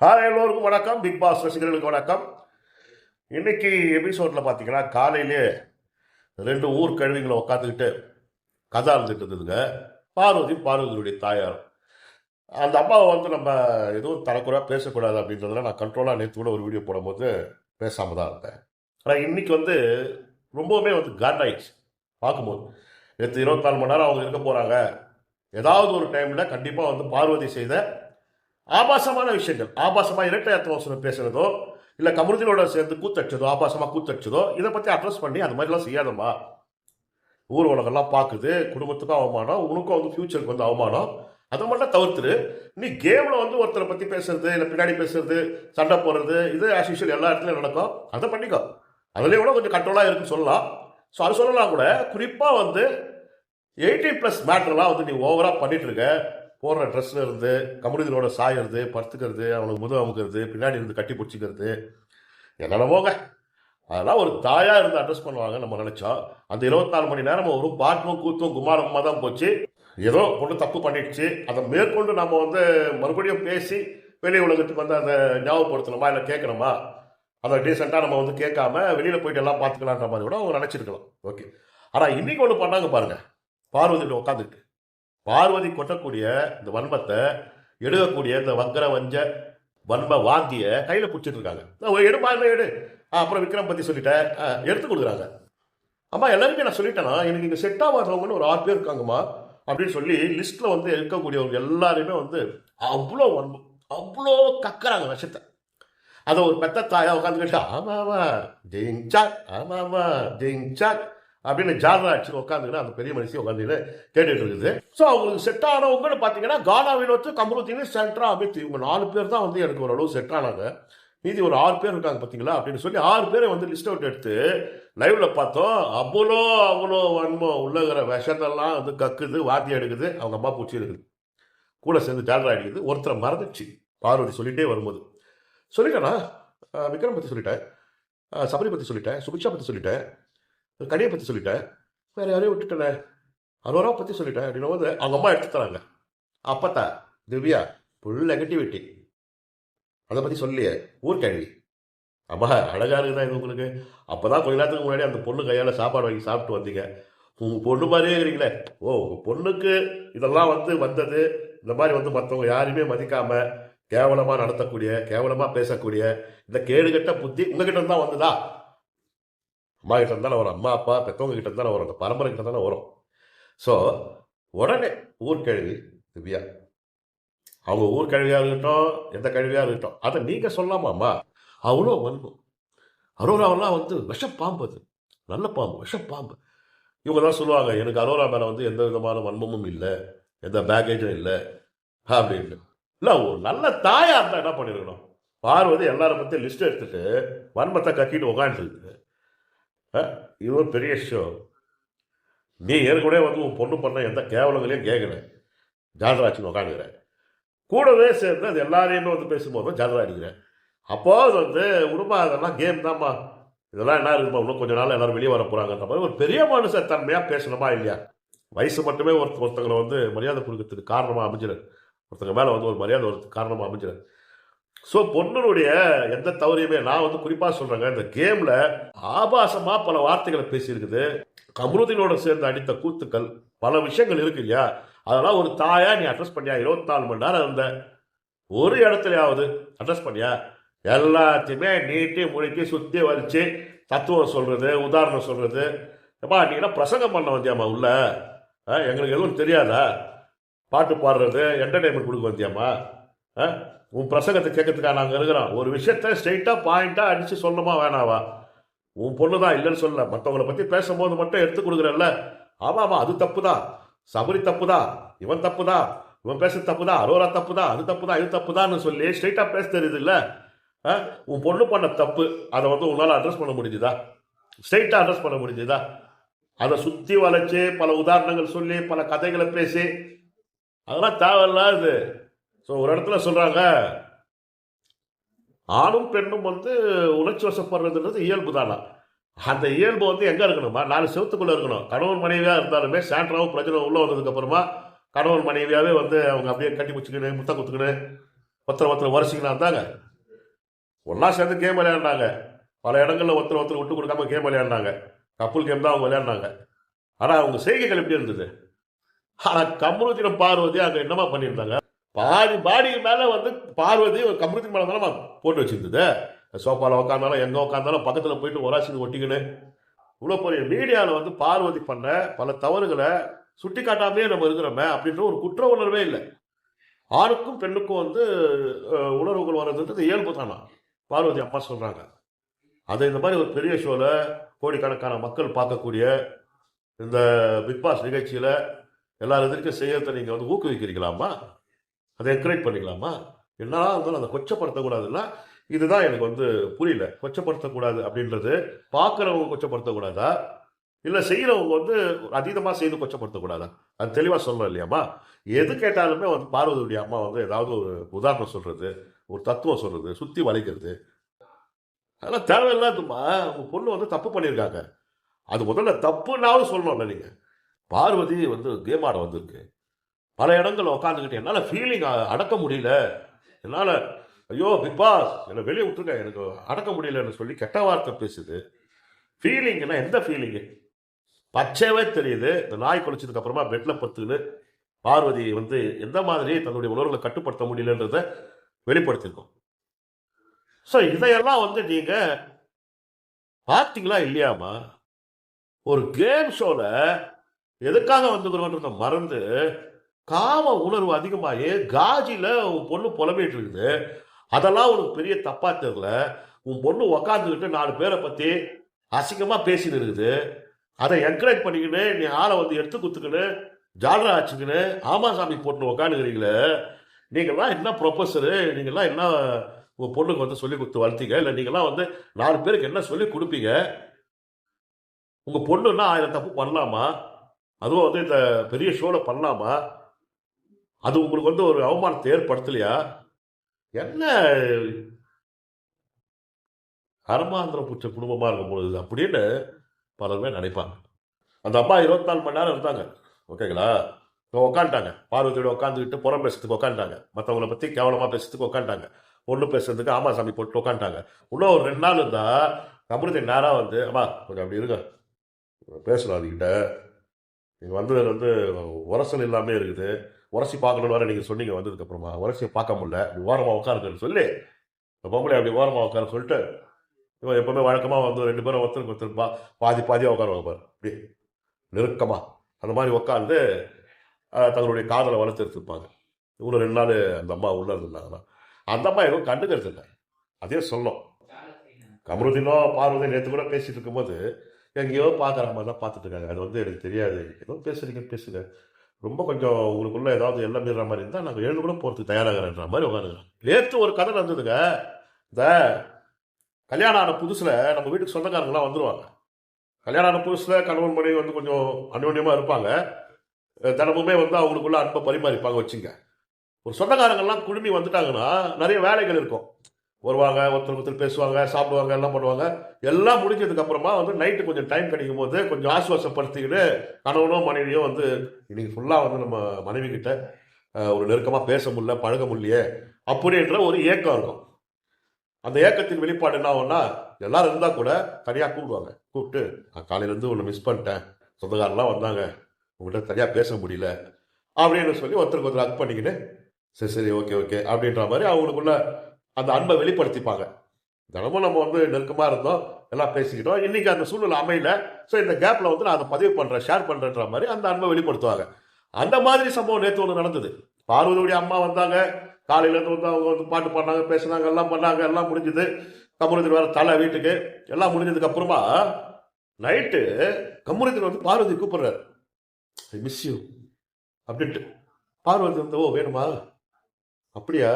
Hi எல்லோருக்கும் வணக்கம். Big pass ரசிகர்களுக்கு வணக்கம். இன்னைக்கு எபிசோடில் பார்த்தீங்கன்னா காலையிலே ரெண்டு ஊர் கழுவிங்களை உட்காந்துக்கிட்டு கதை இருந்துட்டு இருந்ததுங்க. பார்வதி பார்வதியுடைய தாயார் அந்த அம்மாவை வந்து நம்ம எதுவும் தரக்குறையாக பேசக்கூடாது அப்படின்றதுல நான் கண்ட்ரோலாக நேற்று கூட ஒரு வீடியோ போடும்போது பேசாமல் தான் இருந்தேன். ஆனால் இன்றைக்கி வந்து ரொம்பவுமே வந்து காண்டாயிடுச்சு பார்க்கும்போது நேற்று இருபத்தாலு மணி நேரம் அவங்க இருக்க போகிறாங்க ஏதாவது ஒரு டைமில் கண்டிப்பாக வந்து பார்வதி செய்த ஆபாசமான விஷயங்கள். ஆபாசமா இரட்டை அர்த்தவசனம் பேசுறதோ இல்ல கமருதினோட சேர்ந்து கூத்தடிச்சதோ ஆபாசமா கூத்தடிச்சதோ இதை பத்தி அட்ரஸ் பண்ணி அந்த மாதிரிலாம் செய்யாதம்மா. ஊர் உலகெல்லாம் பார்க்குது குடும்பத்துக்கும் அவமானம் உனக்கும் வந்து ஃபியூச்சருக்கு வந்து அவமானம். அதை மட்டும் தவிர்த்துரு. நீ கேமில் வந்து ஒருத்தரை பற்றி பேசுறது இல்லை பின்னாடி பேசுறது சண்டை போடுறது இது ஆஸ் யூஷுவல் எல்லா இடத்துலையும் நடக்கும். அதை பண்ணிக்கோ. அதுலேயும் கூட கொஞ்சம் கண்ட்ரோலாக இருக்குன்னு சொல்லலாம். ஸோ அது சொல்லலாம் கூட. குறிப்பாக வந்து எயிட்டீன் ப்ளஸ் மேட்ரெலாம் வந்து நீ ஓவராக பண்ணிகிட்டு இருக்க. போடுற ட்ரெஸ்ல இருந்து கமுடிகளோட சாயறது படுத்துக்கிறது அவனுக்கு முதுகு அமுக்கிறது பின்னாடி இருந்து கட்டி பிடிச்சிக்கிறது என்னென்னமோங்க அதெல்லாம் ஒரு தாயாக இருந்து அட்ரஸ் பண்ணுவாங்க நம்ம நினச்சோம். அந்த இருபத்தி நாலு மணி நேரம் ஒரு பாட்டும் கூத்தும் குமாரமாக தான் போச்சு. ஏதோ பொண்ணு தப்பு பண்ணிடுச்சு. அதை மேற்கொண்டு நம்ம வந்து மறுபடியும் பேசி வெளி உலகத்துக்கு வந்து அதை ஞாபகப்படுத்தணுமா இல்லை கேட்கணுமா? அதை டீசெண்டாக நம்ம வந்து கேட்காம வெளியில் போயிட்டு எல்லாம் பார்த்துக்கலான்ற மாதிரி கூட அவங்க நினச்சிருக்கலாம். ஓகே ஆனால் இன்னைக்கு ஒன்று பண்ணாங்க பாருங்கள் பார்வதியில் உட்காந்துட்டு பார்வதி கொட்டக்கூடிய இந்த வன்மத்தை எடுக்கக்கூடிய இந்த வக்கர வஞ்ச வன்ம வாந்திய கையில பிடிச்சிட்டு இருக்காங்க எடுப்பா இல்லை எடு? அப்புறம் விக்ரம் பத்தி சொல்லிட்டேன் ஆ, எடுத்து கொடுக்குறாங்க. அம்மா எல்லாருமே நான் சொல்லிட்டேனா? எனக்கு இங்கே செட் ஆகாதவங்கன்னு ஒரு ஆறு பேர் இருக்காங்கம்மா. அப்படின்னு சொல்லி லிஸ்ட்ல வந்து இருக்கக்கூடியவங்க எல்லாருமே வந்து அவ்வளோ வன்மம் அவ்வளோ கக்கறாங்க விஷத்தை அதை ஒரு பெத்த தாயா உட்காந்துக்கிட்டு ஆமாவா ஆமா ஜெயிஞ்சாக் ஆமா அப்படின்னு ஜாதரா அடிச்சு உட்காந்துக்கிட்டு அந்த பெரிய மனுஷி உட்காந்துக்கிட்டு கேட்டுட்டு இருக்குது. ஸோ அவங்களுக்கு செட் ஆனவங்கன்னு பார்த்தீங்கன்னா கானாவின் வினோத்து கமருத்தீனு சென்ட்ரா அமித் இவங்க நாலு பேர் தான் வந்து எனக்கு ஓரளவு செட் ஆனாங்க. மீதி ஒரு ஆறு பேர் இருக்காங்க பார்த்தீங்களா அப்படின்னு சொல்லி ஆறு பேரை வந்து லிஸ்ட் அவுட் எடுத்து லைவ்ல பார்த்தோம். அவ்வளோ அவ்வளோ வன்மம். உள்ளகிற விஷத்தெல்லாம் வந்து கக்குது வாத்தி எடுக்குது. அவங்க அம்மா பூச்சி இருக்குது கூட சேர்ந்து ஜாலரா அடிக்குது. ஒருத்தரை மறந்துச்சு. பார்வதி சொல்லிட்டே வரும்போது. சொல்லிட்டேனா? விக்ரம் பற்றி சொல்லிட்டேன். சபரி பற்றி சொல்லிட்டேன். சுபிக்ஷா பற்றி சொல்லிட்டேன். கனியை பற்றி சொல்லிட்டேன். வேறு யாரையும் விட்டுட்டேன். அரோரா பற்றி சொல்லிட்டேன். அப்படின்னும் போது அவங்க அம்மா எடுத்து தராங்க. அப்பத்தா திவ்யா ஃபுல் நெகட்டிவிட்டி அதை பற்றி சொல்லியே ஊர்கழவி அம்மா அழகாக இருக்குதா இது உங்களுக்கு? அப்பதான் கொஞ்ச நேரத்துக்கு முன்னாடி அந்த பொண்ணு கையால் சாப்பாடு வாங்கி சாப்பிட்டு வந்தீங்க. உங்கள் பொண்ணு மாதிரியே இருக்கிறீங்களே ஓ உங்கள் பொண்ணுக்கு இதெல்லாம் வந்து வந்தது. இந்த மாதிரி வந்து மற்றவங்க யாரையுமே மதிக்காமல் கேவலமாக நடத்தக்கூடிய கேவலமாக பேசக்கூடிய இந்த கேடுகட்ட புத்தி உங்ககிட்ட தான் வந்ததா? அம்மா கிட்ட இருந்தாலும் வரும். அம்மா அப்பா பெற்றவங்க கிட்ட இருந்தாலும் வரும். அந்த பரம்பரை கிட்ட தானே வரும். ஸோ உடனே ஊர்கழுவி திவ்யா. அவங்க ஊர் கழுவியாக இருக்கட்டும் எந்த கழுவியாக இருக்கட்டும் அதை நீங்கள் சொல்லாமாம்மா அவ்வளோ வன்மம். அரோராவெல்லாம் வந்து விஷப்பாம்பு அது. நல்ல பாம்பு விஷப்பாம்பு இவங்கெல்லாம் சொல்லுவாங்க எனக்கு அரோரா மேலே வந்து எந்த விதமான வன்மமும் இல்லை. எந்த பேக்கேஜும் இல்லை. அப்படின்னு இல்லை ஒரு நல்ல தாயாக இருந்தால் என்ன பண்ணிருக்கணும்? பார்வதி எல்லாரும் பற்றி லிஸ்ட் எடுத்துட்டு வன்மத்தை கக்கிட்டு உக்காந்துருக்கு இது ஒரு பெரிய ஷோ நீ ஏற்கனவே வந்து உன் பொண்ணு பண்ண எந்த கேவலங்களையும் கேட்குறேன் ஜாதராச்சின்னு உக்காந்துக்கிறேன் கூடவே சேர்ந்து அது எல்லாரையுமே வந்து பேசும்போது ஜாதரா அடிக்கிறேன் அப்போது வந்து உடுமா அதெல்லாம் கேம் தான்மா. இதெல்லாம் என்ன இருக்குமா? இன்னும் கொஞ்ச நாள் எல்லாரும் வெளியே வர போறாங்கன்ற மாதிரி ஒரு பெரிய மனுஷன் தன்மையாக பேசணுமா இல்லையா? வயசு மட்டுமே ஒருத்த ஒருத்தங்களை வந்து மரியாதை கொடுக்கறதுக்கு காரணமாக அமைஞ்சிடும் ஒருத்தங்க மேலே வந்து ஒரு மரியாதை வரதுக்கு காரணமாக அமைஞ்சிடும் ஸோ பொண்ணுடைய எந்த தவறையுமே நான் வந்து குறிப்பாக சொல்கிறேங்க இந்த கேமில் ஆபாசமாக பல வார்த்தைகளை பேசியிருக்குது. கமருதினோட சேர்ந்து அடித்த கூத்துக்கள் பல விஷயங்கள் இருக்கு இல்லையா? அதெல்லாம் ஒரு தாயா நீ அட்ரஸ் பண்ணியா? இருபத்தி நாலு மணி நேரம் இருந்த ஒரு இடத்துலையாவது அட்ரஸ் பண்ணியா? எல்லாத்தையுமே நீட்டி முழுக்கி சுற்றி வலிச்சு தத்துவம் சொல்கிறது உதாரணம் சொல்கிறது எப்பா நீ என்ன பிரசங்கம் பண்ண வந்தியாம்மா உள்ள? ஆ, எங்களுக்கு எதுவும் தெரியாதா? பாட்டு பாடுறது என்டர்டைன்மெண்ட் கொடுக்க வந்தியாம்மா? ஆ, உன் பிரசங்கத்தை கேட்கறதுக்காக நாங்கள் இருக்கிறோம் ஒரு விஷயத்த ஸ்ட்ரெயிட்டாக பாயிண்ட்டாக அடித்து சொல்லணுமா வேணாவா? உன் பொண்ணு தான் இல்லைன்னு சொல்லல. மற்றவங்கள பற்றி பேசும்போது மட்டும் எடுத்து கொடுக்குறல்ல ஆமாம் ஆமாம் அது தப்பு தான் சபரி தப்பு தான் இவன் தப்பு தான் இவன் பேச தப்பு தான் அரோரா தப்பு தான் அது தப்பு தான் இது தப்பு தான்னு சொல்லி ஸ்ட்ரெயிட்டாக பேச தெரியுது இல்லை உன் பொண்ணு பண்ண தப்பு. அதை வந்து உன்னால் அட்ரஸ் பண்ண முடிஞ்சுதா? ஸ்ட்ரெயிட்டாக அட்ரஸ் பண்ண முடிஞ்சுதா? அதை சுற்றி வளைச்சு பல உதாரணங்கள் சொல்லி பல கதைகளை பேசி. அதெல்லாம் தேவையில்லாது ஸோ ஒரு இடத்துல சொல்கிறாங்க ஆணும் பெண்ணும் வந்து உணர்ச்சி வசப்படுறதுன்றது இயல்பு தானா? அந்த இயல்பு வந்து எங்கே இருக்கணுமா? நாலு செவத்துக்குள்ளே இருக்கணும். கணவன் மனைவியாக இருந்தாலுமே சாண்ட்ராவும் பிரச்சனை உள்ளே வந்ததுக்கப்புறமா கணவன் மனைவியாகவே வந்து அவங்க அப்படியே கட்டி பிடிச்சிக்கின்னு முத்த குத்துக்கின்னு ஒருத்தர் ஒருத்தர் வரிசைங்களா இருந்தாங்க ஒன்றா சேர்ந்து கேம் விளையாடினாங்க. பல இடங்களில் ஒருத்தர் ஒருத்தர் விட்டு கொடுக்காம கேம் விளையாடினாங்க. கப்புள் கேம் தான் அவங்க விளையாடினாங்க. ஆனால் அவங்க செய்கைகள் எப்படி இருந்தது? ஆனால் கமருதீனம் பார்வதி அங்கே என்னமா பண்ணியிருந்தாங்க? பாதி பாடிக்கு மேலே வந்து பார்வதி ஒரு கமருதீன் மேலே தானே போட்டு வச்சிருந்தது. சோஃபாவில் உட்காந்தாலும் எங்கே உட்காந்தாலும் பக்கத்தில் போயிட்டு ஒராசின்னு ஒட்டிக்கின்னு. இவ்வளோ பெரிய மீடியாவில் வந்து பார்வதி பண்ண பல தவறுகளை சுட்டி காட்டாமே நம்ம இருக்கிறோமே அப்படின்ற ஒரு குற்ற உணர்வே இல்லை. ஆணுக்கும் பெண்ணுக்கும் வந்து உணர்வுகள் வர்றதுன்றது இயல்பு தானா? பார்வதி அம்மா சொல்கிறாங்க அதை இந்த மாதிரி ஒரு பெரிய ஷோவில் கோடிக்கணக்கான மக்கள் பார்க்கக்கூடிய இந்த பிக் பாஸ் நிகழ்ச்சியில் எல்லா எதிர்க்கும் செய்யறதை நீங்கள் வந்து ஊக்குவிக்கிறீங்களாமா அதை என்கரேஜ் பண்ணிக்கலாமா? என்னதான் இருந்தாலும் அதை கொச்சப்படுத்தக்கூடாதுன்னா இதுதான் எனக்கு வந்து புரியல. கொச்சப்படுத்தக்கூடாது அப்படின்றது பார்க்குறவங்க கொச்சப்படுத்தக்கூடாதா? இல்லை செய்கிறவங்க வந்து அதீதமாக செய்து கொச்சப்படுத்தக்கூடாதா? அது தெளிவாக சொல்லணும் இல்லையாம்மா? எது கேட்டாலுமே வந்து பார்வதியுடைய அம்மா வந்து ஏதாவது ஒரு உதாரணம் சொல்கிறது ஒரு தத்துவம் சொல்கிறது சுற்றி வளைக்கிறது. அதெல்லாம் தேவையில்லாதுமா உங்கள் பொண்ணு வந்து தப்பு பண்ணியிருக்காங்க. அது முதல்ல தப்புனாலும் சொல்லணும்ல நீங்கள் பார்வதி வந்து கேம் ஆட வந்திருக்கு. பல இடங்களில் உட்காந்துக்கிட்டு என்னால் ஃபீலிங் அடக்க முடியல. என்னால் ஐயோ பிக் பாஸ் என்னை வெளியே விட்டுருங்க எனக்கு அடக்க முடியலன்னு சொல்லி கெட்ட வார்த்தை பேசுது. ஃபீலிங்னா எந்த ஃபீலிங்கு பச்சையவே தெரியுது. இந்த நாய் குளிச்சதுக்கு அப்புறமா பெட்டில் பத்துன்னு பார்வதி வந்து எந்த மாதிரி தன்னுடைய உணர்வுகளை கட்டுப்படுத்த முடியலன்றத வெளிப்படுத்திருக்கோம் ஸோ இதையெல்லாம் வந்து நீங்கள் பார்த்தீங்களா இல்லையாமா ஒரு கேம் ஷோவில் எதுக்காக வந்துக்கிறோன்றத மறந்து காம உணர்வு அதிகமாகி காஜியில் உன் பொண்ணு புலம்பிட்டு இருக்குது அதெல்லாம் உனக்கு பெரிய தப்பாக தெரியல. உன் பொண்ணு உக்காந்துக்கிட்டு நாலு பேரை பற்றி அசிங்கமாக பேசின்னு இருக்குது. அதை என்கரேஜ் பண்ணிக்கின்னு நீ ஆளை வந்து எடுத்து குத்துக்கின்னு ஜாலரா ஆச்சுக்கின்னு ஆமா சாமி போட்டு உக்காந்துக்கிறீங்களே. நீங்கள்லாம் என்ன ப்ரொஃபஸரு நீங்கள்லாம் என்ன உங்கள் பொண்ணுக்கு வந்து சொல்லி கொடுத்து வளர்த்தீங்க? இல்லை நீங்கள்லாம் வந்து நாலு பேருக்கு என்ன சொல்லி கொடுப்பீங்க? உங்கள் பொண்ணுன்னா ஆயிரம் தப்பு பண்ணலாமா? அதுவும் வந்து இந்த பெரிய ஷோவில் பண்ணலாமா? அது உங்களுக்கு வந்து ஒரு அவமானத்தை ஏற்படுத்தலையா? என்ன? அரமாந்திரம் புச்ச குடும்பமாக இருக்கும் பொழுது அப்படின்னு பலருமே நினைப்பாங்க. அந்த அம்மா இருபத்தி நாலு மணி நேரம் இருந்தாங்க. ஓகேங்களா? இப்போ உக்காண்டாங்க பார்வதியோட உட்காந்துக்கிட்டு புறம் பேசுறதுக்கு உட்காந்துட்டாங்க மற்றவங்கள பற்றி கேவலமாக பேசுறதுக்கு உட்காந்துட்டாங்க ஒன்று பேசுறதுக்கு ஆமா சாமி போட்டு உட்காந்துட்டாங்க இன்னும் ஒரு ரெண்டு நாள் இருந்தால் அமிர்தி நேராக வந்து அம்மா கொஞ்சம் அப்படி இருங்க. பேசணும் அதுக்கிட்ட நீங்கள் வந்தது வந்து உரசல் இல்லாமல் இருக்குது. உரசி பார்க்கணும்னு வேறு நீங்கள் சொன்னீங்க வந்ததுக்கப்புறமா. உரசியை பார்க்க முடியல. அப்படி ஓரமாக உட்காருக்குன்னு சொல்லி இந்த பொம்பளை அப்படி ஓரமாக உட்கார சொல்லிட்டு இவன் எப்பவுமே வழக்கமாக வந்து ரெண்டு பேரும் ஒருத்தருக்கு ஒருத்தர் பா பாதி பாதியாக உட்காருவாங்க பாரு. அப்படி நெருக்கமாக அந்த மாதிரி உட்காந்து தங்களுடைய காதலை வளர்த்து எடுத்துருப்பாங்க இவ்வளோ ரெண்டு நாள் அந்த அம்மா உள்ளே இருந்தாங்கன்னா அந்த அம்மா எதுவும் கண்டுக்கிறது இல்லை. அதே சொல்லணும். கமருதினோ பார்வதி நேற்று கூட பேசிட்டு இருக்கும்போது எங்கேயோ பார்க்குற மாதிரி தான் பார்த்துட்டு இருக்காங்க. அது வந்து எனக்கு தெரியாது. ஏதோ பேசுறீங்க பேசுங்க. ரொம்ப கொஞ்சம் உங்களுக்குள்ள ஏதாவது எல்லாம் மீற மாதிரி இருந்தால் நாங்கள் எழுந்து கூட போகிறதுக்கு தயாராகிறன்ற மாதிரி உட்காந்துக்கிறோம். நேற்று ஒரு கதை நடந்ததுங்க. இந்த கல்யாணம் ஆன புதுசில் நம்ம வீட்டுக்கு சொந்தக்காரங்களாம் வந்துடுவாங்க கல்யாணம் ஆன புதுசில் கணவன் மனைவி வந்து கொஞ்சம் அன்யோன்யமாக இருப்பாங்க. தினமுமே வந்து அவங்களுக்குள்ள அன்பை பரிமாறிப்பாங்க வச்சுங்க. ஒரு சொந்தக்காரங்கெல்லாம் குழுமி வந்துட்டாங்கன்னா நிறைய வேலைகள் இருக்கும். வருவாங்க ஒருத்தர் ஒருத்தர் பேசுவாங்க சாப்பிடுவாங்க எல்லாம் பண்ணுவாங்க. எல்லாம் முடிஞ்சதுக்கு அப்புறமா வந்து நைட்டு கொஞ்சம் டைம் கிடைக்கும் போது கொஞ்சம் ஆசுவாசப்படுத்திக்கிட்டு கணவனோ மனைவியோ வந்து இன்னைக்கு ஃபுல்லாக வந்து நம்ம மனைவி கிட்ட ஒரு நெருக்கமாக பேச முடியல பழக முடியலையே அப்படின்ற ஒரு ஏக்கம் இருக்கும். அந்த ஏக்கத்தின் வெளிப்பாடு என்ன ஆகும்னா எல்லாரும் இருந்தால் கூட தனியாக கூப்பிடுவாங்க. கூப்பிட்டு நான் காலையிலேருந்து ஒன்று மிஸ் பண்ணிட்டேன். சொந்தக்காரெல்லாம் வந்தாங்க. உங்கள்கிட்ட தனியாக பேச முடியல. அப்படின்னு சொல்லி ஒருத்தருக்கு ஒருத்தர் அக் பண்ணிக்கிட்டு சரி சரி ஓகே ஓகே அப்படின்ற மாதிரி அவங்களுக்குள்ள அந்த அன்பை வெளிப்படுத்திப்பாங்க. தினமும் நம்ம வந்து நெருக்கமாக இருந்தோம் எல்லாம் பேசிக்கிட்டோம். இன்னைக்கு அந்த சூழ்நிலை அமையல. ஸோ இந்த கேப்பில் வந்து நான் அதை பதிவு பண்ணுறேன் ஷேர் பண்ணுறேன்ற மாதிரி அந்த அன்பை வெளிப்படுத்துவாங்க. அந்த மாதிரி சம்பவம் நேற்று ஒன்று நடந்தது. பார்வதியுடைய அம்மா வந்தாங்க. காலையிலேருந்து வந்து அவங்க வந்து பாட்டு பாடினாங்க பேசுனாங்க எல்லாம் பண்ணாங்க எல்லாம் முடிஞ்சுது. கமருதீன் வேறு தலை வீட்டுக்கு. எல்லாம் முடிஞ்சதுக்கு அப்புறமா நைட்டு கமருதீன் வந்து பார்வதி கூப்பிடுறாரு. ஐ மிஸ் யூ அப்படின்ட்டு. பார்வதி வந்து ஓ வேணுமா? அப்படியா.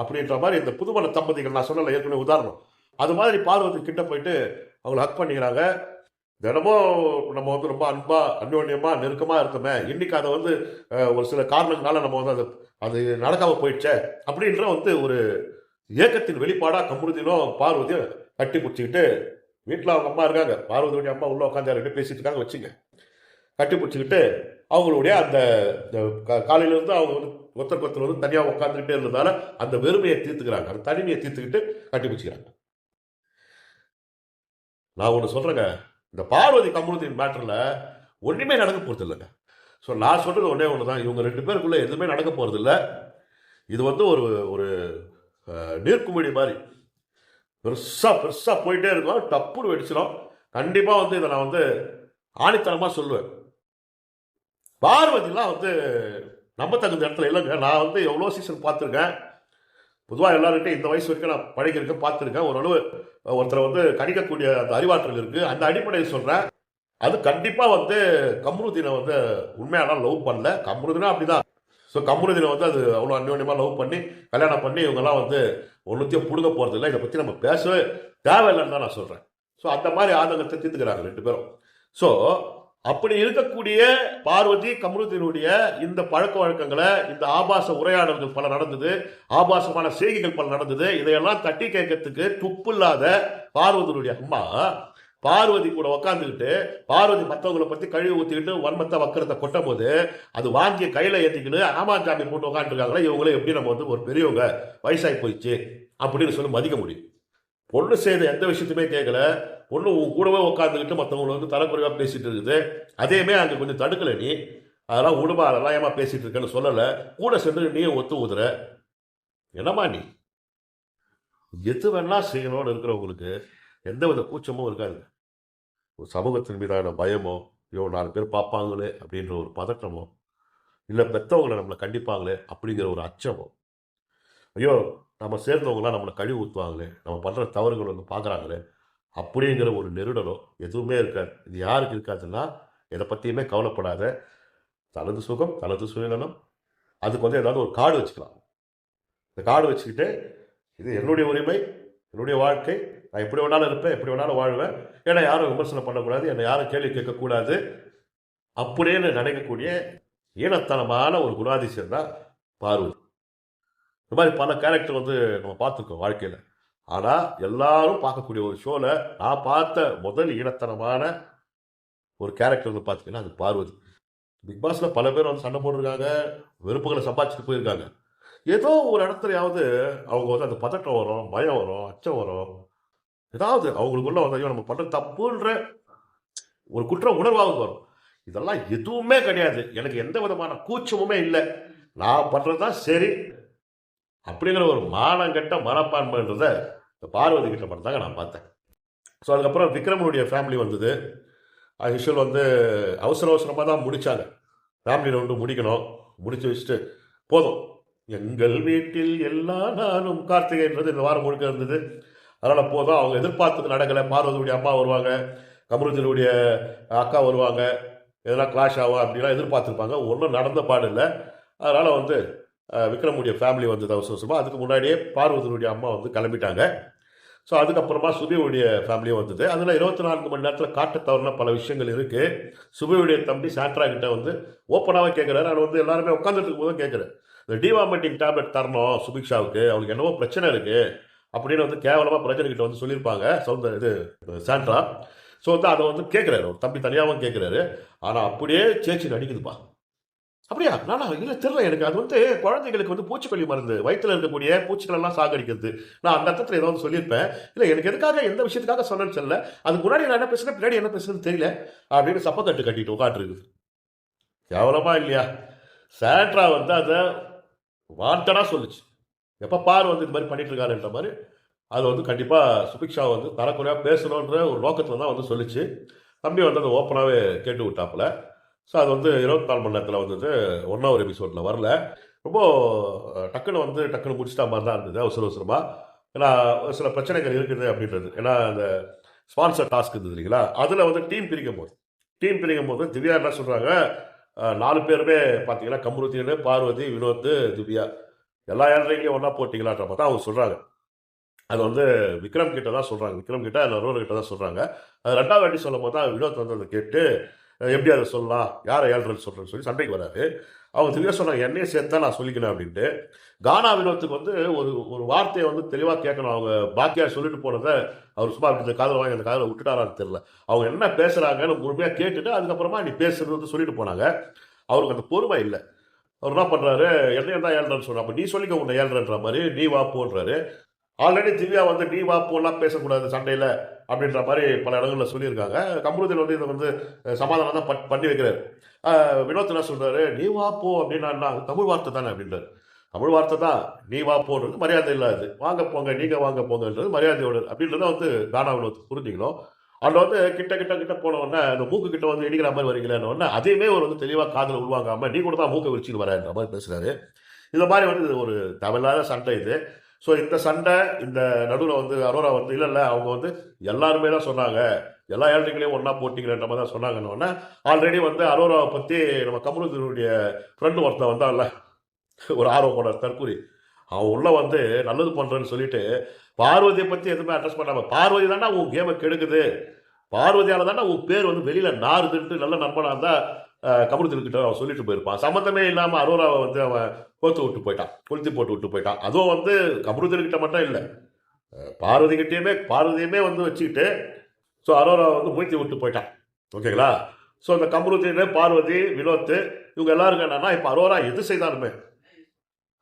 அப்படின்ற மாதிரி இந்த புதுமண தம்பதிகள் நான் சொல்லலை ஏற்கனவே உதாரணம். அது மாதிரி பார்வதி கிட்ட போயிட்டு அவங்கள ஹக் பண்ணிக்கிறாங்க. தினமும் நம்ம வந்து ரொம்ப அன்பா அந்யோன்யமா நெருக்கமா இருக்குமே. இன்னைக்கு அதை வந்து ஒரு சில காரணங்களால நம்ம வந்து அது அது நடக்காம போயிடுச்சே அப்படின்ற வந்து ஒரு ஏக்கத்தின் வெளிப்பாடா கமருதினும் பார்வதியும் கட்டி பிடிச்சிக்கிட்டு வீட்டில் அவங்க அம்மா இருக்காங்க. பார்வதியுடைய அம்மா உள்ள உட்காந்து யார்கிட்ட பேசிட்டு இருக்காங்க வச்சுங்க. கட்டி பிடிச்சிக்கிட்டு அவங்களுடைய அந்த இந்த அவங்க வந்து ஒருத்தருக்கு ஒருத்தர் வந்து தனியாக உட்காந்துக்கிட்டே இருந்ததால அந்த வெறுமையை தீர்த்துக்கிறாங்க. அந்த தனிமையை தீர்த்துக்கிட்டு கட்டி பிடிச்சிக்கிறாங்க நான் ஒன்று சொல்கிறேங்க இந்த பார்வதி கம்யூனிட்டி மேட்டரில் ஒன்றுமே நடக்க போகிறது இல்லைங்க. ஸோ நான் சொல்கிறது ஒன்றே ஒன்று தான் இவங்க ரெண்டு பேருக்குள்ளே எதுவுமே நடக்க போகிறது இல்லை. இது வந்து ஒரு ஒரு நீர்க்குமிடி மாதிரி. பெருசாக பெருசாக போயிட்டே இருக்கும். டப்புன்னு வெடிச்சிடும் கண்டிப்பாக வந்து இதை நான் வந்து ஆணித்தனமாக சொல்லுவேன். பார்வதிலாம் வந்து நம்ப தகுந்த இடத்துல இல்லைங்க. நான் வந்து எவ்வளோ சீசன் பார்த்துருக்கேன். பொதுவாக எல்லாருக்கிட்டையும் இந்த வயசு வரைக்கும் நான் பழகிருக்கேன் பார்த்துருக்கேன். ஓரளவு ஒருத்தரை வந்து கணிக்கக்கூடிய அந்த அறிவாற்றல் இருக்குது அந்த அடிப்படையில் சொல்கிறேன் அது கண்டிப்பாக வந்து கம்ருதீனை வந்து உண்மையாலாம் லவ் பண்ணல. கம்ருதினா அப்படிதான். ஸோ கம்ருதீனை வந்து அது அவ்வளோ அந்யோன்யமாக லவ் பண்ணி கல்யாணம் பண்ணி இவங்கெல்லாம் வந்து ஒன்றுத்தையும் பிடுங்க போகிறது இல்லை. இதை பற்றி நம்ம பேசவே தேவையில்லைன்னு தான் நான் சொல்கிறேன் ஸோ அந்த மாதிரி ஆதங்கத்தை தீர்த்துக்கிறாங்க ரெண்டு பேரும். ஸோ அப்படி இருக்கக்கூடிய பார்வதி கமருதீனுடைய இந்த பழக்க வழக்கங்களை இந்த ஆபாச உரையாடல்கள் பல நடந்தது ஆபாசமான செய்கைகள் பல நடந்தது. இதையெல்லாம் தட்டி கேட்கறதுக்கு துப்பு இல்லாத பார்வதியுடைய அம்மா பார்வதி கூட உக்காந்துக்கிட்டு பார்வதி மற்றவங்களை பத்தி கழுவி ஊத்திக்கிட்டு வன்மத்தை வக்கரத்தை கொட்டும் போது அது வாங்கிய கையில ஏத்திக்கிட்டு ஆமாஜாமி போட்டு உட்காந்துருக்காங்களா இவங்களே எப்படி நம்ம வந்து ஒரு பெரியவங்க வயசாகி போயிடுச்சு அப்படின்னு சொல்லி மதிக்க முடியும். பொண்ணு செய்த எந்த விஷயத்தையுமே கேட்கல. ஒன்று உன் கூடவே உட்காந்துக்கிட்டு மற்றவங்களை வந்து தரக்குறைவாக பேசிகிட்டு இருக்குது. அதேமே அங்கே கொஞ்சம் தடுக்கலை நீ. அதெல்லாம் விடுமா அதெல்லாம் ஏமா பேசிகிட்டு இருக்கேன்னு சொல்லலை. கூட சென்று நீயும் ஒத்து ஊதுற என்னம்மா நீ? எது வேணால் செய்யணும்னு இருக்கிறவங்களுக்கு எந்த வித கூச்சமும் இருக்காது. ஒரு சமூகத்தின் மீதான பயமோ ஐயோ நாலு பேர் பார்ப்பாங்களே அப்படின்ற ஒரு பதட்டமோ இல்லை பெற்றவங்களை நம்மளை கண்டிப்பாங்களே அப்படிங்கிற ஒரு அச்சமோ ஐயோ நம்ம சேர்ந்தவங்களாம் நம்மளை கழிவு ஊற்றுவாங்களே நம்ம பண்ணுற தவறுகள் வந்து பார்க்குறாங்களே அப்படிங்கிற ஒரு நெருடலோ எதுவுமே இருக்காது. இது யாருக்கு இருக்காதுன்னா எதை பற்றியுமே கவலைப்படாத. தனது சுகம் தனது சுயநலம். அதுக்கு வந்து ஏதாவது ஒரு கார்டு வச்சுக்கலாம். இந்த கார்டு வச்சுக்கிட்டு இது என்னுடைய உரிமை என்னுடைய வாழ்க்கை. நான் எப்படி வேணாலும் இருப்பேன் எப்படி வேணாலும் வாழ்வேன். ஏன்னா யாரும் விமர்சனம் பண்ணக்கூடாது என்னை யாரும் கேள்வி கேட்கக்கூடாது. அப்படின்னு நினைக்கக்கூடிய ஈனத்தனமான ஒரு குணாதிசயம் தான் பார்வதி. இந்த மாதிரி பல கேரக்டர் வந்து நம்ம பார்த்துருக்கோம் வாழ்க்கையில். ஆனால் எல்லாரும் பார்க்கக்கூடிய ஒரு ஷோவில் நான் பார்த்த முதல் ஈனத்தனமான ஒரு கேரக்டர் வந்து பார்த்தீங்கன்னா அது பார்வதி. பிக் பாஸில் பல பேர் வந்து சண்டை போட்டிருக்காங்க வெறுப்புகளை சம்பாதிச்சுட்டு போயிருக்காங்க. ஏதோ ஒரு இடத்துலையாவது அவங்க வந்து அந்த பதட்டம் வரும் பயம் வரும் அச்சம் வரும். ஏதாவது அவங்களுக்குள்ள வந்து ஐயோ நம்ம பண்ணுற தப்புன்ற ஒரு குற்ற உணர்வாக வரும். இதெல்லாம் எதுவுமே கிடையாது. எனக்கு எந்த விதமான கூச்சமுமே இல்லை. நான் பண்ணுறது தான் சரி. அப்படிங்கிற ஒரு மானங்கட்ட மனப்பான்மைன்றதை இந்த பார்வதி கிட்ட மட்டும் தாங்க நான் பார்த்தேன். ஸோ அதுக்கப்புறம் விக்ரமனுடைய ஃபேமிலி வந்தது. யூஷுவல் வந்து அவசர அவசரமாக தான் முடித்தாங்க ஃபேமிலியில் வந்து முடிக்கணும். முடிச்சு வச்சுட்டு போதும். எங்கள் வீட்டில் எல்லா நானும் கார்த்திகைன்றது இந்த வாரம் முழுக்க இருந்தது. அதனால் போதும். அவங்க எதிர்பார்த்தது நடக்கலை. பார்வதியுடைய அம்மா வருவாங்க. கமருஜனுடைய அக்கா வருவாங்க. எதனா கிளாஷ் ஆகும் அப்படிலாம் எதிர்பார்த்துருப்பாங்க. ஒன்றும் நடந்த பாடு இல்லை. அதனால் வந்து விக்ரமுடைய ஃபேமிலி வந்தது அவசர அவசரமாக அதுக்கு முன்னாடியே பார்வதியுடைய அம்மா வந்து கிளம்பிட்டாங்க. ஸோ அதுக்கப்புறமா சுபியுடைய ஃபேமிலியும் வந்தது. அதில் இருபத்தி நான்கு மணி நேரத்தில் காட்ட தவறுன பல விஷயங்கள் இருக்குது சுபியுடைய தம்பி சாண்ட்ரா கிட்ட வந்து ஓப்பனாகவே கேட்குறாரு அவர் வந்து எல்லாருமே உட்காந்துட்டு போதும் கேட்குறேன் இந்த டிவாமெட்டிங் டேப்லெட் தரணும் சுபிக்ஷாவுக்கு. அவளுக்கு என்னவோ பிரச்சனை இருக்குது அப்படின்னு வந்து கேவலமாக பிரச்சனைகிட்ட வந்து சொல்லியிருப்பாங்க. சவுந்த இது சாண்ட்ரா ஸோ வந்து அதை வந்து கேட்குறாரு தம்பி தனியாகவும் கேட்குறாரு ஆனால் அப்படியே சேச்சி நடிக்குதுப்பா அப்படியா? நானா இல்லை தெரியல எனக்கு. அது வந்து குழந்தைகளுக்கு வந்து பூச்சிக்கொல்லி மருந்து வயிற்றுல இருக்கக்கூடிய பூச்சிகள் எல்லாம் சாகடிக்கிறது. நான் அந்த அர்த்தத்தில் ஏதாவது சொல்லியிருப்பேன். இல்லை எனக்கு எதுக்காக எந்த விஷயத்துக்காக சொன்னேன்னு சொல்லல அதுக்கு முன்னாடி நான் என்ன பேசுகிறேன் பின்னாடி என்ன பேசுறேன்னு தெரியல. அப்படின்னு சப்பத்தட்டு கட்டிட்டு உட்காந்துருக்குது கேவலமா இல்லையா? சேட்ரா வந்து அதை வாண்டடாக சொல்லுச்சு. எப்போ பார் வந்து இது மாதிரி பண்ணிட்டு இருக்காருன்ற மாதிரி. அது வந்து கண்டிப்பாக சுபிக்ஷா வந்து தரக்குறையாக பேசணுன்ற ஒரு நோக்கத்தில் தான் வந்து சொல்லிச்சு. தம்பி வந்து அதை ஓப்பனாகவே கேட்டு விட்டாப்புல. ஸோ அது வந்து இருபத்தி நாலு மணி நேரத்தில் வந்துட்டு ஒன்றாவது எபிசோடில் வரல. ரொம்ப டக்குன்னு வந்து டக்குன்னு முடிச்சிட்டா மாதிரி தான் இருந்தது. அவசர அவசரமாக ஏன்னா சில பிரச்சனைகள் இருக்குது அப்படின்றது. ஏன்னா அந்த ஸ்பான்சர் டாஸ்க் இருந்தது இல்லைங்களா அதில் வந்து டீம் பிரிக்கும் போது டீம் பிரிக்கும் போது திவ்யா என்ன சொல்கிறாங்க நாலு பேருமே பார்த்தீங்கன்னா கம்ருத்தீனு பார்வதி வினோத் திவ்யா. எல்லா ஏழரைங்களையும் ஒன்றா போட்டிங்களான்ற பார்த்தா அவங்க சொல்கிறாங்க அது வந்து விக்ரம் கிட்ட தான் சொல்கிறாங்க விக்ரம் கிட்ட நரோர் கிட்ட தான் சொல்கிறாங்க அது ரெண்டாவது வாட்டி சொல்லும் போது தான் வினோத் வந்து அதை கேட்டு எப்படி அதை சொல்லலாம்? யாரை ஏழ்றது சொல்கிறேன்னு சொல்லி சண்டைக்கு வராது அவங்க திவ்யா சொன்னாங்க என்னையே சேர்த்தா நான் சொல்லிக்கணும் அப்படின்ட்டு. கானா வினோத்துக்கு வந்து ஒரு ஒரு வார்த்தையை வந்து தெளிவாக கேட்கணும். அவங்க பாக்கியா சொல்லிட்டு போனதை அவர் சும்மா அப்படி இந்த காதல் வாங்கி அந்த காதலை விட்டுட்டாரான்னு தெரியல. அவங்க என்ன பேசுகிறாங்கன்னு முழுமையாக கேட்டுட்டு அதுக்கப்புறமா நீ பேசுறது வந்து சொல்லிட்டு போனாங்க. அவருக்கு அந்த பொறுமை இல்லை. அவர் என்ன பண்ணுறாரு என்ன என்ன ஏழ்றன்னு சொல்கிறார் அப்போ நீ சொல்லிக்க உன்னை ஏழ்றன்ற மாதிரி நீ வா போன்றாரு. ஆல்ரெடி திவ்யா வந்து நீ வா போலாம் பேசக்கூடாது சண்டையில் அப்படின்ற மாதிரி பல இடங்களில் சொல்லியிருக்காங்க. கம்ருதில் வந்து இதை வந்து சமாதானம் தான் பட் பண்ணி வைக்கிறார். அஹ், வினோத் என்ன நீ வாப்போ போ அப்படின்னா என்ன? தமிழ் வார்த்தை தானே அப்படின்றார். தமிழ் வார்த்தை தான் நீ வா போன்றது மரியாதை இல்லாது வாங்க போங்க நீங்கள் வாங்க போங்கன்றது மரியாதையோடு. அப்படின்றத வந்து கானா வினோத் புரிஞ்சுக்கணும். அதில் வந்து கிட்ட கிட்ட கிட்ட போன உடனே அந்த மூக்கு கிட்ட வந்து இடிக்கிற மாதிரி வரீங்களேன்னு உடனே அதையுமே ஒரு வந்து தெளிவாக காதில் உள்வாங்காமல் நீ கூட தான் மூக்கை விரிச்சிட்டு வரேன்ற மாதிரி பேசுகிறாரு இந்த மாதிரி வந்து இது ஒரு தேவையில்லாத சண்டை இது. ஸோ இந்த சண்டை இந்த நடுவில் வந்து அரோரா வந்து இல்லை இல்லை அவங்க வந்து எல்லாருமே தான் சொன்னாங்க. எல்லா ஏழைகளையும் ஒன்றா போட்டிங்கன்ற மாதிரி தான் சொன்னாங்கன்னு ஆல்ரெடி வந்து அரோராவை பற்றி நம்ம கமருதனுடைய ஃப்ரெண்டு ஒருத்தன் வந்தான்ல. ஒரு ஆர்வமான தற்கூரி அவன் உள்ள வந்து நல்லது பண்ணுறேன்னு சொல்லிட்டு பார்வதியை பற்றி எதுவுமே அட்ரஸ் பண்ணாமல் பார்வதி தானே உன் கேமை கெடுக்குது. பார்வதியால் தானே உன் பேர் வந்து வெளியில் நாறுதுன்ட்டு நல்ல நண்பனாக இருந்தால் கமருதன்கிட்ட அவன் சொல்லிட்டு போயிருப்பான். சம்மந்தமே இல்லாமல் அரோராவை வந்து அவன் கோத்து விட்டு போயிட்டான். கொளுத்தி போட்டு விட்டு போயிட்டான். அதுவும் வந்து கமருதன்கிட்ட மட்டும் இல்லை. பார்வதி கிட்டேயுமே பார்வதியுமே வந்து வச்சுக்கிட்டு ஸோ அரோரா வந்து மூழ்த்தி விட்டு போயிட்டான். ஓகேங்களா ஸோ அந்த கமருதீன் பார்வதி வினோத்து இவங்க எல்லாருக்கும் என்னன்னா இப்போ அரோரா எது செய்தாலுமே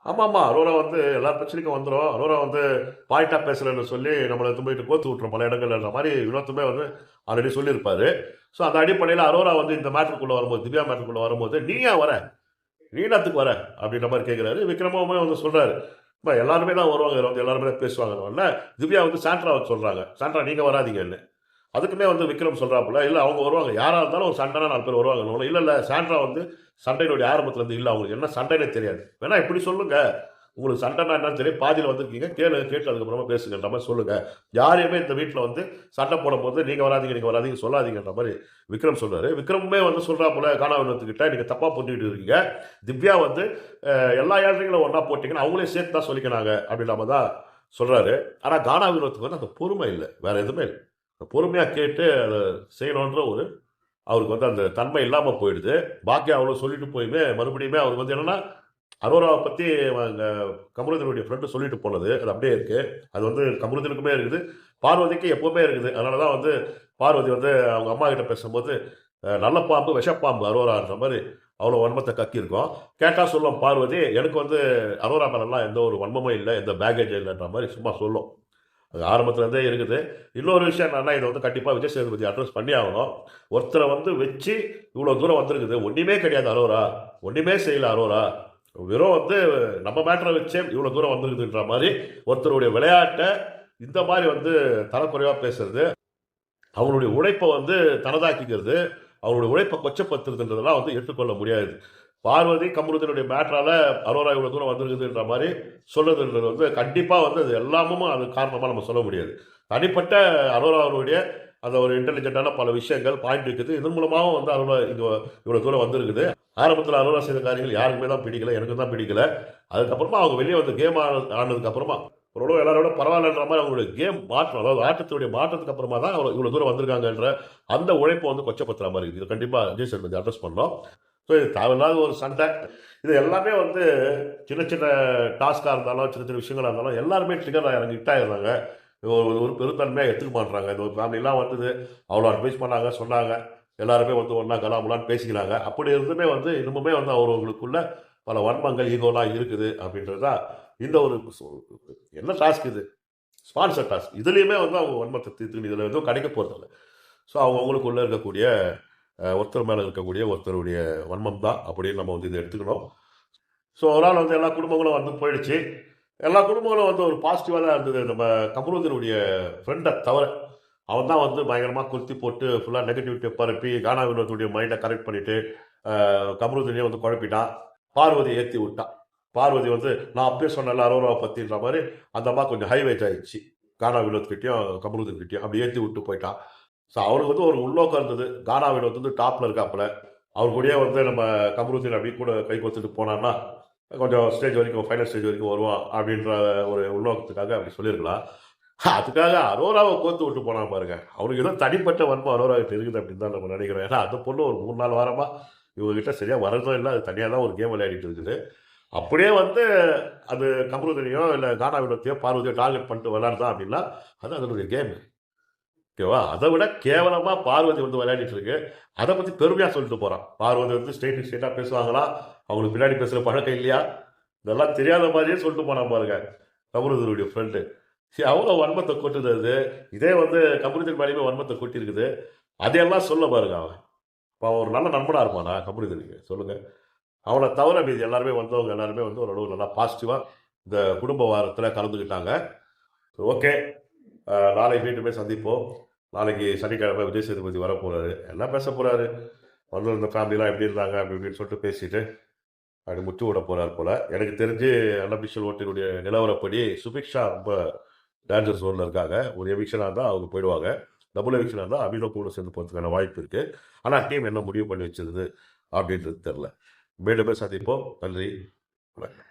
ஆமாம் ஆமாம் அரோரா வந்து எல்லா பிரச்சனைக்கும் வந்துடும் அரோரா வந்து பாயிண்டாக பேசுகிறேன்னு சொல்லி நம்மளை எடுத்து போயிட்டு கோத்து விட்டுரும் பல இடங்கள்ன்ற மாதிரி வினோத்துமே வந்து ஆல்ரெடி சொல்லியிருப்பாரு. ஸோ அந்த அடிப்படையில் அரோரா வந்து இந்த மேட்டருக்குள்ளே வரும்போது திவ்யா மேட்டருக்குள்ளே வரும்போது நீ ஏன் வர? நீ என்னத்துக்கு வர? அப்படின்ற மாதிரி கேட்குறாரு விக்ரமுமே வந்து சொல்கிறாரு இப்போ எல்லாருமே தான் வருவாங்க வந்து எல்லாருமே தான் பேசுவாங்க திவ்யா வந்து சாண்ட்ராவை சொல்கிறாங்க சாண்ட்ரா நீங்கள் வராதீங்கன்னு. அதுக்குமே வந்து விக்ரம் சொல்கிறாப்புல இல்லை அவங்க வருவாங்க. யாராக இருந்தாலும் ஒரு சண்டைனா நாலு பேர் வருவாங்க. இல்லை இல்லை சாண்ட்ரா வந்து சண்டையினுடைய ஆரம்பத்துலேருந்து இல்லை. அவங்களுக்கு என்ன சண்டைனே தெரியாது. வேணா இப்படி சொல்லுங்க. உங்களுக்கு சண்டைனா என்னன்னு தெரியும். பாதியில் வந்திருக்கீங்க. கேளு கேட்டு அதுக்கப்புறமா பேசுங்கன்ற மாதிரி சொல்லுங்க. யாரையுமே இந்த வீட்டில் வந்து சண்டை போடும்போது நீங்கள் வராதீங்க நீங்கள் வராதிங்க சொல்லாதீங்கன்ற மாதிரி விக்ரம் சொல்கிறார் விக்ரமுமே வந்து சொல்கிறா போல காணாவினத்துக்கிட்ட நீங்கள் தப்பாக பண்ணிட்டு இருக்கீங்க. திவ்யா வந்து எல்லா ஏழைகளும் ஒன்றா போட்டிங்கன்னா அவங்களே சேர்த்து தான் சொல்லிக்கிறாங்க அப்படின்ற மாதிரி தான் சொல்கிறாரு ஆனால் கானா வினோத்துக்கு வந்து அந்த பொறுமை இல்லை. வேறு எதுவுமே இல்லை. பொறுமையாக கேட்டு அதை செய்யணுன்ற ஒரு அவருக்கு வந்து அந்த தன்மை இல்லாமல் போயிடுது. பாக்கி அவ்வளோ சொல்லிட்டு போயுமே மறுபடியுமே அவருக்கு வந்து என்னன்னா அரோராவை பற்றி கமருதனுடைய ஃப்ரெண்டு சொல்லிட்டு போனது. அது அப்படியே இருக்குது அது வந்து கமருதனுக்குமே இருக்குது. பார்வதிக்கு எப்போவுமே இருக்குது. அதனால தான் வந்து பார்வதி வந்து அவங்க அம்மா கிட்ட பேசும்போது நல்ல பாம்பு விஷப்பாம்பு அரோரான்ற மாதிரி அவ்வளோ வன்மத்தை கக்கியிருக்கோம். கேட்டால் சொல்லும் பார்வதி எனக்கு வந்து அரோரா மேலெல்லாம் எந்த ஒரு வன்மமும் இல்லை எந்த பேகேஜ் இல்லைன்ற மாதிரி சும்மா சொல்லும். அது ஆரம்பத்துலேருந்தே இருக்குது. இன்னொரு விஷயம் என்னன்னா இதை வந்து கண்டிப்பாக விஜய் சேதுபதி அட்ரஸ் பண்ணி ஆகணும். ஒருத்தரை வந்து வச்சு இவ்வளோ தூரம் வந்திருக்குது. ஒன்றுமே கிடையாது அரோரா. ஒன்றுமே செய்யல அரோரா. வெறும் வந்து நம்ம மேட்டரை வச்சே இவ்வளோ தூரம் வந்திருக்குதுன்ற மாதிரி ஒருத்தருடைய விளையாட்டை இந்த மாதிரி வந்து தரக்குறைவாக பேசுறது. அவங்களுடைய உழைப்பை வந்து தனதாக்கிக்கிறது. அவங்களுடைய உழைப்பை கொச்சப்படுத்துறதுன்றதெல்லாம் வந்து ஏற்றுக்கொள்ள முடியாது. பார்வதி கமருதனுடைய மேட்டரால அரோரா இவ்வளோ தூரம் வந்திருக்குதுன்ற மாதிரி சொல்றதுன்றது வந்து கண்டிப்பாக வந்து அது எல்லாமும் அது காரணமாக நம்ம சொல்ல முடியாது. தனிப்பட்ட அரோரா அவருடைய அந்த ஒரு இன்டெலிஜென்ட்டான பல விஷயங்கள் பாயிண்ட் இருக்குது. இதன் மூலமாகவும் வந்து அருணா இங்கே இவ்வளோ தூரம் வந்திருக்குது. ஆரம்பத்தில் அருணா செய்த காரியங்கள் யாருக்குமே தான் பிடிக்கல எனக்கு தான் பிடிக்கல. அதுக்கப்புறமா அவங்க வெளியே வந்து கேம் ஆனதுக்கு ஆனதுக்கப்புறமா ஓரளவு எல்லாரோட பரவாயில்லன்ற மாதிரி அவங்களுடைய கேம் மாற்றம் அதாவது ஆட்டத்தினுடைய மாற்றத்துக்கு அப்புறமா தான் அவர் இவ்வளோ தூரம் வந்திருக்காங்கன்ற அந்த உழைப்பை வந்து கொச்சப்படுத்துகிற மாதிரி இருக்குது. இது கண்டிப்பாக அஜய் சேதுபதி அட்ரஸ் பண்ணோம். ஸோ இது தேவையில்லாத ஒரு சண்டை. இது எல்லாமே வந்து சின்ன சின்ன டாஸ்காக இருந்தாலும் சின்ன சின்ன விஷயங்களாக இருந்தாலும் எல்லாருமே ட்ரிகர் ஆகிறாங்க ஹிட் ஆகிடுறாங்க ஒரு ஒரு பெருத்தன்மையாக எடுத்துக்க மாட்டுறாங்க இந்த ஒரு ஃபேமிலிலாம் வந்தது அவ்வளோ அட்வைஸ் பண்ணாங்க சொன்னாங்க. எல்லாருமே வந்து ஒன்றா கலாமுலான்னு பேசிக்கிறாங்க. அப்படி இருந்துமே வந்து இன்னுமே வந்து அவர்களுக்குள்ள பல வன்மங்கள் ஈகோலாம் இருக்குது அப்படின்றது தான் இந்த ஒரு என்ன டாஸ்க் இது? ஸ்பான்சர் டாஸ்க் இதுலேயுமே வந்து அவங்க வன்மத்தை தீர்த்து இதில் எதுவும் கிடைக்க போகிறதில்ல ஸோ அவங்க அவங்களுக்குள்ளே இருக்கக்கூடிய ஒருத்தர் மேலே இருக்கக்கூடிய ஒருத்தருடைய வன்மம் தான் அப்படின்னு நம்ம வந்து இதை எடுத்துக்கணும். ஸோ ஒரு நாள் வந்து எல்லா குடும்பங்களும் வந்து போயிடுச்சு. எல்லா குடும்பங்களும் வந்து ஒரு பாசிட்டிவாக தான் இருந்தது. நம்ம கமருதனுடைய ஃப்ரெண்டை தவிர அவன் தான் வந்து பயங்கரமாக குத்தி போட்டு ஃபுல்லாக நெகட்டிவிட்டியை பரப்பி கானா வினோத்துடைய மைண்டை கரெக்ட் பண்ணிவிட்டு கமருதனையே வந்து குழப்பிட்டான். பார்வதி ஏற்றி விட்டான். பார்வதி வந்து நான் அப்பயே சொன்ன அரோராவை பற்றின்ற மாதிரி. அந்த அம்மா கொஞ்சம் ஹைவேஜ் ஆயிடுச்சு. கானா வினோத்கிட்டையும் கமருதன்கிட்டையும் அப்படி ஏற்றி விட்டு போயிட்டான். ஸோ அவருக்கு வந்து ஒரு உள்நோக்கம் இருந்தது. கானா வினோத் வந்து டாப்பில் இருக்காப்புல. அவர் கூடயே வந்து நம்ம கமருதீன் அப்படி கூட கை கொடுத்துட்டு போனான்னா கொஞ்சம் ஸ்டேஜ் வரைக்கும் ஃபைனல் ஸ்டேஜ் வரைக்கும் வருவான் அப்படின்ற ஒரு உள்நோக்கத்துக்காக அப்படி சொல்லியிருக்கலாம். அதுக்காக அரோராவை கோத்து விட்டு போனா பாருங்க. அவருக்கு ஏதோ தனிப்பட்ட வன்மம் அரோராவுக்கு இருக்குது அப்படின்னு தான் நம்ம நினைக்கிறோம். ஏன்னா அந்த பொண்ணு ஒரு மூணு நாலு வாரமாக இவங்ககிட்ட சரியாக வரதும் இல்லை. அது தனியாக தான் ஒரு கேம் விளையாடிட்டு இருக்குது. அப்படியே வந்து அது கமருதனையோ இல்லை கானா வினோத்தையோ பார்வதியோ டார்கெட் பண்ணிட்டு விளாடுதான் அப்படின்னா அது அதனுடைய கேம் ஓகேவா? அதை விட கேவலமாக பார்வதி வந்து விளையாடிட்டு இருக்கு. அதை பற்றி பெருமையாக சொல்லிட்டு போகிறான் பார்வதி வந்து ஸ்டேட் ஸ்டேட்டாக பேசுவாங்களாம் அவங்களுக்கு பின்னாடி பேசுகிற பழக்கம் இல்லையா? இதெல்லாம் தெரியாத மாதிரியே சொல்லிட்டு போனான் பாருங்க. கமருதருடைய ஃப்ரெண்டு சரி அவ்வளோ வன்மத்தை கொட்டுது இதே வந்து கமருதர் மேலேயுமே வன்மத்தை கொட்டியிருக்குது. அதையெல்லாம் சொல்ல பாருங்க அவன். இப்போ அவன் ஒரு நல்ல நண்பனாக இருப்பானா கமருதருக்கு? சொல்லுங்கள் அவனை தவிர மீதி எல்லாருமே வந்தவங்க எல்லாருமே வந்து ஓரளவு நல்லா பாசிட்டிவாக இந்த குடும்ப வாரத்தில் கலந்துக்கிட்டாங்க. ஓகே நாளைக்கு மீண்டுமே சந்திப்போம். நாளைக்கு சனிக்கிழமை விஜய் சேதுபதி வர என்ன பேச போகிறாரு வந்திருந்த ஃபேமிலிலாம் எப்படி இருந்தாங்க அப்படி இப்படின்னு சொல்லிட்டு பேசிட்டு அப்படி முத்து விட போகிறார் போல். எனக்கு தெரிஞ்சு அன்அபிஷியல் ஓட்டினுடைய நிலவரப்படி சுபிக்ஷா ரொம்ப டேஞ்சர் ஜோனில் இருக்காங்க. ஒரு எவிக்ஷனாக இருந்தால் அவங்க போயிடுவாங்க. டபுள் எவிக்ஷனாக இருந்தால் அபினோ கூட சேர்ந்து போகிறதுக்கான வாய்ப்பு இருக்குது ஆனால் டீம் என்ன முடிவு பண்ணி வச்சிருது அப்படின்றது தெரில மீண்டும் சந்திப்போம். நன்றி. வணக்கம்.